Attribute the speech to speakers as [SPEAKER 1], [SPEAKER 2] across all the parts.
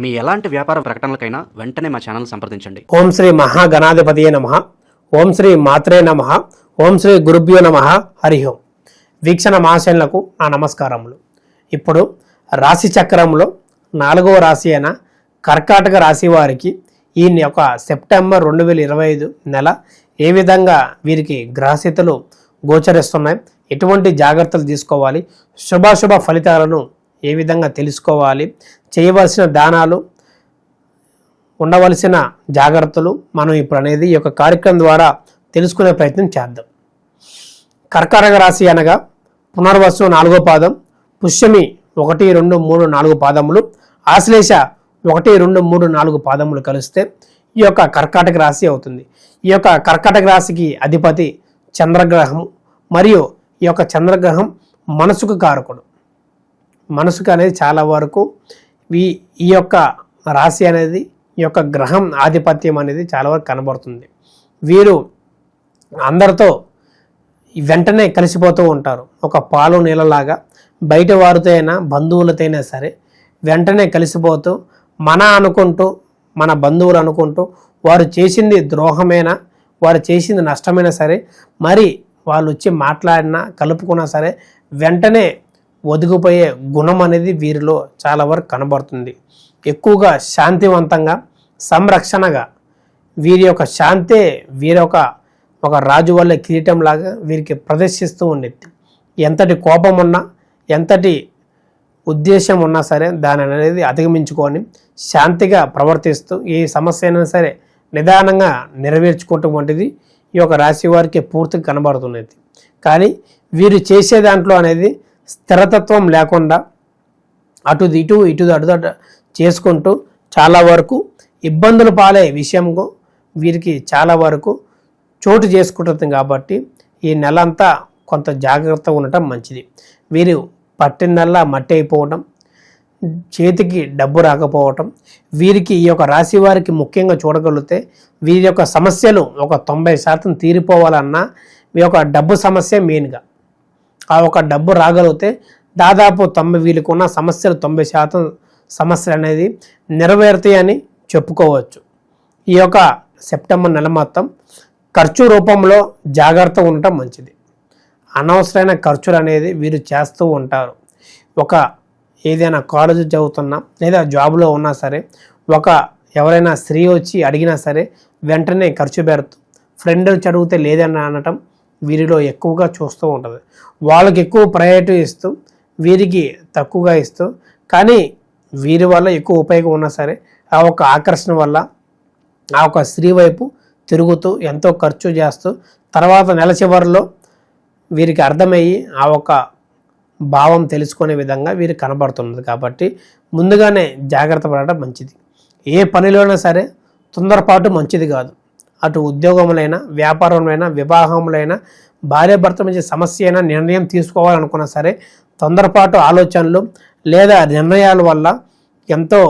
[SPEAKER 1] మీ ఎలాంటి వ్యాపార ప్రకటనలకైనా వెంటనే మా ఛానల్ సంప్రదించండి.
[SPEAKER 2] ఓం శ్రీ మహాగణాధిపతియే నమ. ఓం శ్రీ మాత్రే నమ. ఓం శ్రీ గురుభ్యో నమ. హరి ఓం. వీక్షణ మహాశైలకు నా నమస్కారములు. ఇప్పుడు రాశి చక్రంలో నాలుగవ రాశి అయిన కర్కాటక రాశి వారికి ఈ యొక్క సెప్టెంబర్ రెండు వేల ఇరవై ఐదు నెల ఏ విధంగా వీరికి గ్రహస్థితులు గోచరిస్తున్నాయి? ఎటువంటి జాగ్రత్తలు తీసుకోవాలి? శుభాశుభ ఫలితాలను ఏ విధంగా తెలుసుకోవాలి చేయవలసిన దానాలు ఉండవలసిన జాగ్రత్తలు మనం ఇప్పుడు అనేది ఈ యొక్క కార్యక్రమం ద్వారా తెలుసుకునే ప్రయత్నం చేద్దాం. కర్కాటక రాశి అనగా పునర్వసు నాలుగో పాదం పుష్యమి ఒకటి రెండు మూడు నాలుగు పాదములు ఆశ్లేష ఒకటి రెండు మూడు నాలుగు పాదములు కలిస్తే ఈ యొక్క కర్కాటక రాశి అవుతుంది. ఈ యొక్క కర్కాటక రాశికి అధిపతి చంద్రగ్రహం మరియు ఈ యొక్క చంద్రగ్రహం మనసుకు కారకుడు. మనసుకు అనేది చాలా వరకు ఈ ఈ యొక్క రాశి అనేది ఈ యొక్క గ్రహం ఆధిపత్యం అనేది చాలా వరకు కనబడుతుంది. వీరు అందరితో వెంటనే కలిసిపోతూ ఉంటారు. ఒక పాలు నీళ్ళలాగా బయట వారితో అయినా బంధువులతో అయినా సరే వెంటనే కలిసిపోతూ మన అనుకుంటూ మన బంధువులు అనుకుంటూ వారు చేసింది ద్రోహమైనా వారు చేసింది నష్టమైనా సరే మరి వాళ్ళు వచ్చి మాట్లాడినా కలుపుకున్నా సరే వెంటనే ఒదిగిపోయే గుణం అనేది వీరిలో చాలా వరకు కనబడుతుంది. ఎక్కువగా శాంతివంతంగా సంరక్షణగా వీరి యొక్క శాంతే వీరి యొక్క ఒక రాజు వల్ల కిరీటంలాగా వీరికి ప్రదర్శిస్తూ ఉండేది. ఎంతటి కోపం ఉన్నా ఎంతటి ఉద్దేశం ఉన్నా సరే దాని అనేది అధిగమించుకొని శాంతిగా ప్రవర్తిస్తూ ఏ సమస్య అయినా సరే నిదానంగా నెరవేర్చుకోవటం వంటిది ఈ యొక్క రాశి వారికి పూర్తిగా కనబడుతున్నది. కానీ వీరు చేసే దాంట్లో అనేది స్థిరతత్వం లేకుండా అటు ఇటు ఇటు అటు అటు చేసుకుంటూ చాలా వరకు ఇబ్బందులు పాలే విషయంకు వీరికి చాలా వరకు చోటు చేసుకుంటుంది కాబట్టి ఈ నెల అంతా కొంత జాగ్రత్తగా ఉండటం మంచిది. వీరు పట్టినల్లా మట్టి అయిపోవటం చేతికి డబ్బు రాకపోవటం వీరికి ఈ యొక్క రాశి వారికి ముఖ్యంగా చూడగలిగితే వీరి యొక్క సమస్యలు ఒక తొంభై శాతం తీరిపోవాలన్నా మీ యొక్క డబ్బు సమస్య మెయిన్గా ఆ ఒక డబ్బు రాగలిగితే దాదాపు తొంభై వీళ్ళకు ఉన్న సమస్యలు తొంభై శాతం సమస్యలు అనేది నెరవేరుతాయని చెప్పుకోవచ్చు. ఈ యొక్క సెప్టెంబర్ నెల మొత్తం ఖర్చు రూపంలో జాగ్రత్త ఉండటం మంచిది. అనవసరమైన ఖర్చులు అనేది వీరు చేస్తూ ఉంటారు. ఒక ఏదైనా కాలేజీ చదువుతున్నా లేదా జాబ్లో ఉన్నా సరే ఒక ఎవరైనా స్త్రీ వచ్చి అడిగినా సరే వెంటనే ఖర్చు పెడుతూ ఫ్రెండ్ చదివితే లేదని అనటం వీరిలో ఎక్కువగా చూస్తూ ఉంటుంది. వాళ్ళకి ఎక్కువ ప్రయారిటీ ఇస్తూ వీరికి తక్కువగా ఇస్తూ కానీ వీరి వల్ల ఎక్కువ ఉపయోగం ఉన్నా సరే ఆ ఒక ఆకర్షణ వల్ల ఆ ఒక స్త్రీ వైపు తిరుగుతూ ఎంతో ఖర్చు చేస్తూ తర్వాత నెల చివరిలో వీరికి అర్థమయ్యి ఆ ఒక భావం తెలుసుకునే విధంగా వీరు కనబడుతున్నది. కాబట్టి ముందుగానే జాగ్రత్త పడటం మంచిది. ఏ పనిలోనైనా సరే తొందరపాటు మంచిది కాదు. అటు ఉద్యోగములైనా వ్యాపారంలోనైనా వివాహములైనా భార్య భర్త మధ్య సమస్య అయినా నిర్ణయం తీసుకోవాలనుకున్నా సరే తొందరపాటు ఆలోచనలు లేదా నిర్ణయాల వల్ల ఎంతో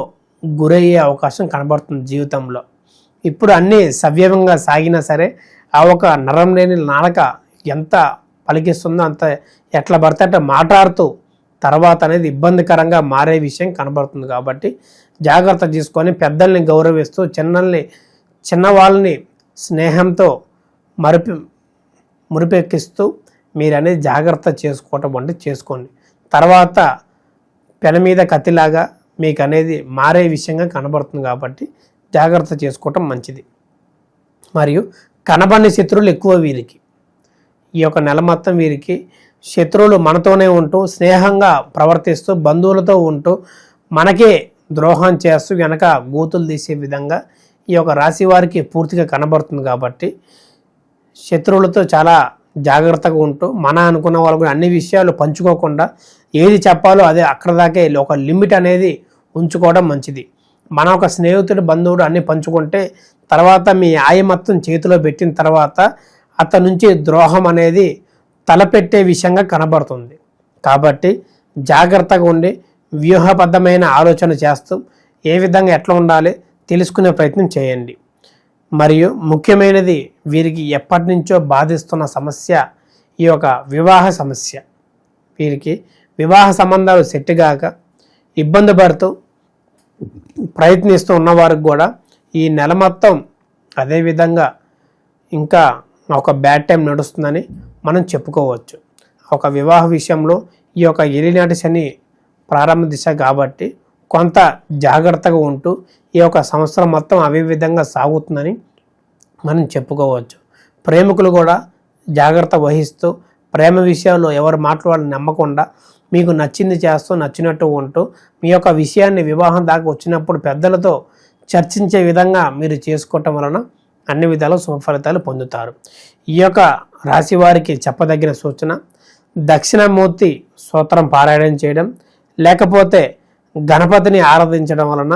[SPEAKER 2] గురయ్యే అవకాశం కనబడుతుంది జీవితంలో. ఇప్పుడు అన్నీ సవ్యంగా సాగినా సరే ఆ ఒక నరం లేని నాడక ఎంత పలికిస్తుందో అంత ఎట్లా పడితే అట్లా మాట్లాడుతూ తర్వాత అనేది ఇబ్బందికరంగా మారే విషయం కనబడుతుంది కాబట్టి జాగ్రత్త తీసుకొని పెద్దల్ని గౌరవిస్తూ చిన్నల్ని చిన్నవాళ్ళని స్నేహంతో మరుపు మురిపెక్కిస్తూ మీరు అనేది జాగ్రత్త చేసుకోవటం అంటే చేసుకోండి. తర్వాత పెన మీద కత్తిలాగా మీకు అనేది మారే విషయంగా కనబడుతుంది కాబట్టి జాగ్రత్త చేసుకోవటం మంచిది. మరియు కనబడిన శత్రువులు ఎక్కువ వీరికి. ఈ యొక్క నెల మొత్తం వీరికి శత్రువులు మనతోనే ఉంటూ స్నేహంగా ప్రవర్తిస్తూ బంధువులతో ఉంటూ మనకే ద్రోహం చేస్తూ వెనక గూతులు తీసే విధంగా ఈ యొక్క రాశి వారికి పూర్తిగా కనబడుతుంది కాబట్టి శత్రువులతో చాలా జాగ్రత్తగా ఉంటూ మన అనుకున్న వాళ్ళు కూడా అన్ని విషయాలు పంచుకోకుండా ఏది చెప్పాలో అదే అక్కడ దాకే ఒక లిమిట్ అనేది ఉంచుకోవడం మంచిది. మన ఒక స్నేహితుడు బంధువుడు అన్ని పంచుకుంటే తర్వాత మీ ఆయ మొత్తం చేతిలో పెట్టిన తర్వాత అతని నుంచి ద్రోహం అనేది తలపెట్టే విషయంగా కనబడుతుంది. కాబట్టి జాగ్రత్తగా ఉండి వ్యూహబద్ధమైన ఆలోచన చేస్తూ ఏ విధంగా ఎట్లా ఉండాలి తెలుసుకునే ప్రయత్నం చేయండి. మరియు ముఖ్యమైనది వీరికి ఎప్పటి నుంచో బాధిస్తున్న సమస్య ఈ యొక్క వివాహ సమస్య. వీరికి వివాహ సంబంధాలు సెట్ కాక ఇబ్బంది పడుతూ ప్రయత్నిస్తూ ఉన్నవారికి కూడా ఈ నెల మొత్తం అదేవిధంగా ఇంకా ఒక బ్యాడ్ టైం నడుస్తుందని మనం చెప్పుకోవచ్చు. ఒక వివాహ విషయంలో ఈ యొక్క ఎలినాటి శని ప్రారంభ దిశ కాబట్టి కొంత జాగ్రత్తగా ఉంటూ ఈ యొక్క సంవత్సరం మొత్తం అదే విధంగా సాగుతుందని మనం చెప్పుకోవచ్చు. ప్రేమికులు కూడా జాగ్రత్త వహిస్తూ ప్రేమ విషయాల్లో ఎవరు మాట్లాడాలని నమ్మకుండా మీకు నచ్చింది చేస్తూ నచ్చినట్టు ఉంటూ మీ యొక్క విషయాన్ని వివాహం దాకా వచ్చినప్పుడు పెద్దలతో చర్చించే విధంగా మీరు చేసుకోవటం వలన అన్ని విధాల సుఫలితాలు పొందుతారు. ఈ యొక్క రాశి వారికి చెప్పదగిన సూచన దక్షిణామూర్తి సూత్రం పారాయణం చేయడం లేకపోతే గణపతిని ఆరాధించడం వలన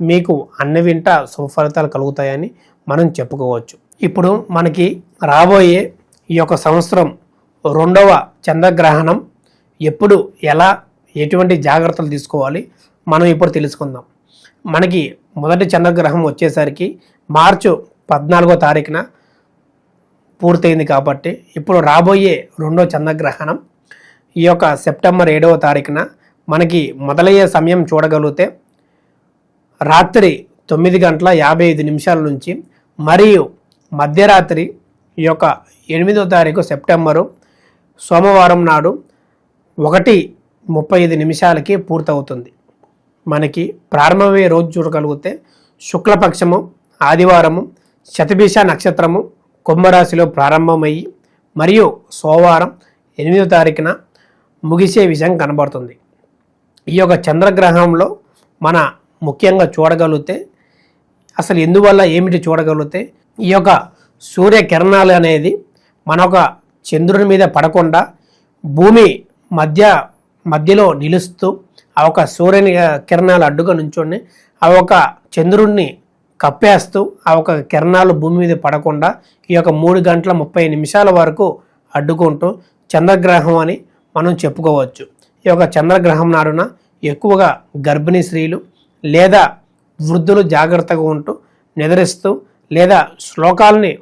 [SPEAKER 2] మీకు అన్ని వింట సుఫలితాలు కలుగుతాయని మనం చెప్పుకోవచ్చు. ఇప్పుడు మనకి రాబోయే ఈ యొక్క సంవత్సరం రెండవ చంద్రగ్రహణం ఎప్పుడు ఎలా ఎటువంటి జాగ్రత్తలు తీసుకోవాలి మనం ఇప్పుడు తెలుసుకుందాం. మనకి మొదటి చంద్రగ్రహం వచ్చేసరికి మార్చు పద్నాలుగో తారీఖున పూర్తయింది కాబట్టి ఇప్పుడు రాబోయే రెండో చంద్రగ్రహణం ఈ యొక్క సెప్టెంబర్ ఏడవ తారీఖున మనకి మొదలయ్యే సమయం చూడగలిగితే రాత్రి తొమ్మిది గంటల యాభై ఐదు నిమిషాల నుంచి మరియు మధ్యరాత్రి ఈ యొక్క ఎనిమిదో తారీఖు సెప్టెంబరు సోమవారం నాడు ఒకటి ముప్పై ఐదు నిమిషాలకి పూర్తవుతుంది. మనకి ప్రారంభమయ్యే రోజు చూడగలిగితే శుక్లపక్షము ఆదివారము శతభిష నక్షత్రము కుంభరాశిలో ప్రారంభమయ్యి మరియు సోమవారం ఎనిమిదో తారీఖున ముగిసే విషయం కనబడుతుంది. ఈ యొక్క చంద్రగ్రహంలో మన ముఖ్యంగా చూడగలిగితే అసలు ఎందువల్ల ఏమిటి చూడగలిగితే ఈ యొక్క సూర్య కిరణాలు అనేది మన ఒక చంద్రుని మీద పడకుండా భూమి మధ్య మధ్యలో నిలుస్తూ ఆ ఒక సూర్యుని కిరణాలు అడ్డుగా నుంచొని ఆ ఒక చంద్రుడిని కప్పేస్తూ ఆ ఒక కిరణాలు భూమి మీద పడకుండా ఈ యొక్క మూడు గంటల ముప్పై నిమిషాల వరకు అడ్డుకుంటూ చంద్రగ్రహం అని మనం చెప్పుకోవచ్చు. ఈ యొక్క చంద్రగ్రహం నాడున ఎక్కువగా గర్భిణీ స్త్రీలు లేదా వృద్ధులు జాగ్రత్తగా ఉంటూ నిద్రిస్తూ లేదా శ్లోకాలని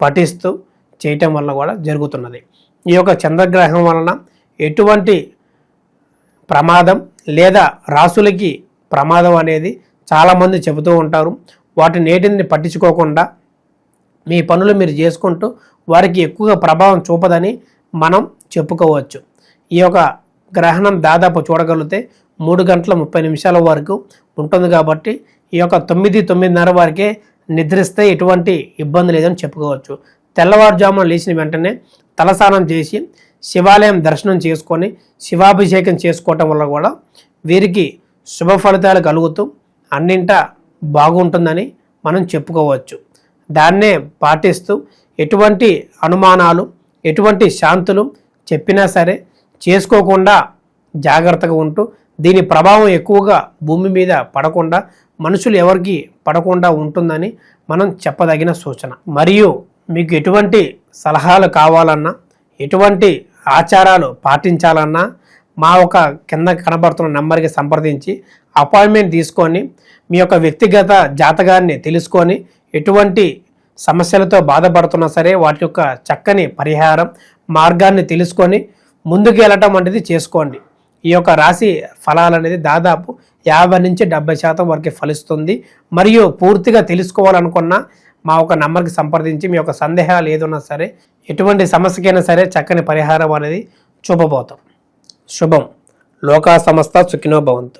[SPEAKER 2] పఠిస్తూ చేయటం వల్ల కూడా జరుగుతున్నది. ఈ యొక్క చంద్రగ్రహం వలన ఎటువంటి ప్రమాదం లేదా రాసులకి ప్రమాదం అనేది చాలామంది చెబుతూ ఉంటారు. వాటి నేటిని పట్టించుకోకుండా మీ పనులు మీరు చేసుకుంటూ వారికి ఎక్కువగా ప్రభావం చూపదని మనం చెప్పుకోవచ్చు. ఈ యొక్క గ్రహణం దాదాపు చూడగలిగితే మూడు గంటల ముప్పై నిమిషాల వరకు ఉంటుంది కాబట్టి ఈ యొక్క తొమ్మిది తొమ్మిదిన్నర వరకే నిద్రిస్తే ఎటువంటి ఇబ్బంది లేదని చెప్పుకోవచ్చు. తెల్లవారుజామున లేచిన వెంటనే తలస్నానం చేసి శివాలయం దర్శనం చేసుకొని శివాభిషేకం చేసుకోవటం వల్ల కూడా వీరికి శుభ ఫలితాలు కలుగుతూ అన్నింట బాగుంటుందని మనం చెప్పుకోవచ్చు. దాన్నే పాటిస్తూ ఎటువంటి అనుమానాలు ఎటువంటి శాంతులు చెప్పినా సరే చేసుకోకుండా జాగ్రత్తగా ఉంటూ దీని ప్రభావం ఎక్కువగా భూమి మీద పడకుండా మనుషులు ఎవరికి పడకుండా ఉంటుందని మనం చెప్పదగిన సూచన. మరియు మీకు ఎటువంటి సలహాలు కావాలన్నా ఎటువంటి ఆచారాలు పాటించాలన్నా మా ఒక కింద కనబడుతున్న నెంబర్కి సంప్రదించి అపాయింట్మెంట్ తీసుకొని మీ యొక్క వ్యక్తిగత జాతకాన్ని తెలుసుకొని ఎటువంటి సమస్యలతో బాధపడుతున్నా సరే వాటి యొక్క చక్కని పరిహారం మార్గాన్ని తెలుసుకొని ముందుకు వెళ్ళటం అనేది చేసుకోండి. ఈ యొక్క రాశి ఫలాలు అనేది దాదాపు యాభై నుంచి డెబ్బై శాతం వరకు ఫలిస్తుంది. మరియు పూర్తిగా తెలుసుకోవాలనుకున్న మా ఒక నంబర్కి సంప్రదించి మీ యొక్క సందేహాలు ఏదున్నా సరే ఎటువంటి సమస్యకైనా సరే చక్కని పరిహారం అనేది చూపబోతాం. శుభం. లోకా సంస్థ సుఖినో భవంతు.